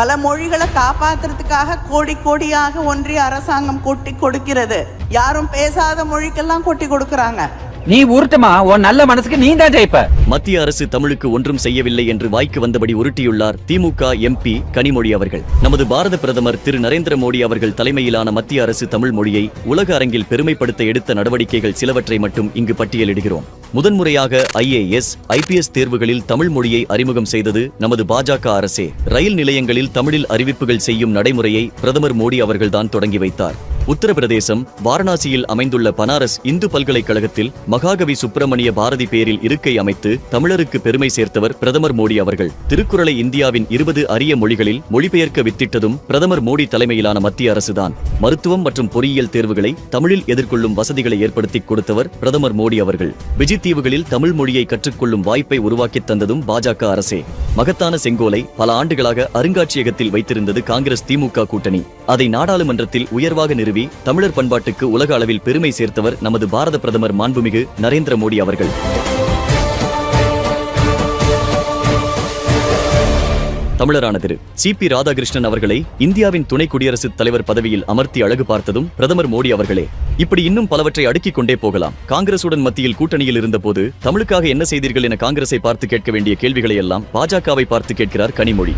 பல மொழிகளை காப்பாத்துறதுக்காக கோடி கோடியாக ஒன்றிய அரசாங்கம் கொட்டி கொடுக்கிறது. யாரும் பேசாத மொழிக்கெல்லாம் கொட்டி கொடுக்கறாங்க. நீ உருட்டுமா? உன் நல்ல மனசுக்கு நீ தான் ஜெயிப்ப. மத்திய அரசு தமிழுக்கு ஒன்றும் செய்யவில்லை என்று வாய்க்கு வந்தபடி உருட்டியுள்ளார் திமுக எம்பி கனிமொழி அவர்கள். நமது பாரத பிரதமர் திரு நரேந்திர மோடி அவர்கள் தலைமையிலான மத்திய அரசு தமிழ் மொழியை உலக அரங்கில் பெருமைப்படுத்த எடுத்த நடவடிக்கைகள் சிலவற்றை மட்டும் இங்கு பட்டியலிடுகிறோம். முதன்முறையாக ஐஏஎஸ் ஐபிஎஸ் தேர்வுகளில் தமிழ் மொழியை அறிமுகம் செய்தது நமது பாஜக அரசே. ரயில் நிலையங்களில் தமிழில் அறிவிப்புகள் செய்யும் நடைமுறையை பிரதமர் மோடி அவர்கள்தான் தொடங்கி வைத்தார். உத்தரப்பிரதேசம் வாரணாசியில் அமைந்துள்ள பனாரஸ் இந்து பல்கலைக்கழகத்தில் மகாகவி சுப்பிரமணிய பாரதி பேரில் இருக்கை அமைத்து தமிழருக்கு பெருமை சேர்த்தவர் பிரதமர் மோடி அவர்கள். திருக்குறளை இந்தியாவின் இருபது அரிய மொழிகளில் மொழிபெயர்க்க வித்திட்டதும் பிரதமர் மோடி தலைமையிலான மத்திய அரசுதான். மருத்துவம் மற்றும் பொறியியல் தேர்வுகளை தமிழில் எதிர்கொள்ளும் வசதிகளை ஏற்படுத்தி கொடுத்தவர் பிரதமர் மோடி அவர்கள். விஜி தீவுகளில் தமிழ் மொழியை கற்றுக்கொள்ளும் வாய்ப்பை உருவாக்கித் தந்ததும் பாஜக அரசே. மகத்தான செங்கோலை பல ஆண்டுகளாக அருங்காட்சியகத்தில் வைத்திருந்தது காங்கிரஸ் திமுக கூட்டணி. அதை நாடாளுமன்றத்தில் உயர்வாக நிறுவி தமிழர் பண்பாட்டுக்கு உலக அளவில் பெருமை சேர்த்தவர் நமது பாரத பிரதமர் மாண்புமிகு நரேந்திர மோடி அவர்கள். தமிழரான திரு. சி. பி. ராதாகிருஷ்ணன் அவர்களை இந்தியாவின் துணை குடியரசுத் தலைவர் பதவியில் அமர்த்தி அழகு பார்த்ததும் பிரதமர் மோடி அவர்களே இப்படி இன்னும் பலவற்றை அடுக்கிக் கொண்டே போகலாம். காங்கிரசுடன் மத்தியில் கூட்டணியில் இருந்தபோது தமிழுக்காக என்ன செய்தீர்கள் என காங்கிரஸை பார்த்து கேட்க வேண்டிய கேள்விகளை எல்லாம் பாஜகவை பார்த்து கேட்கிறார் கனிமொழி.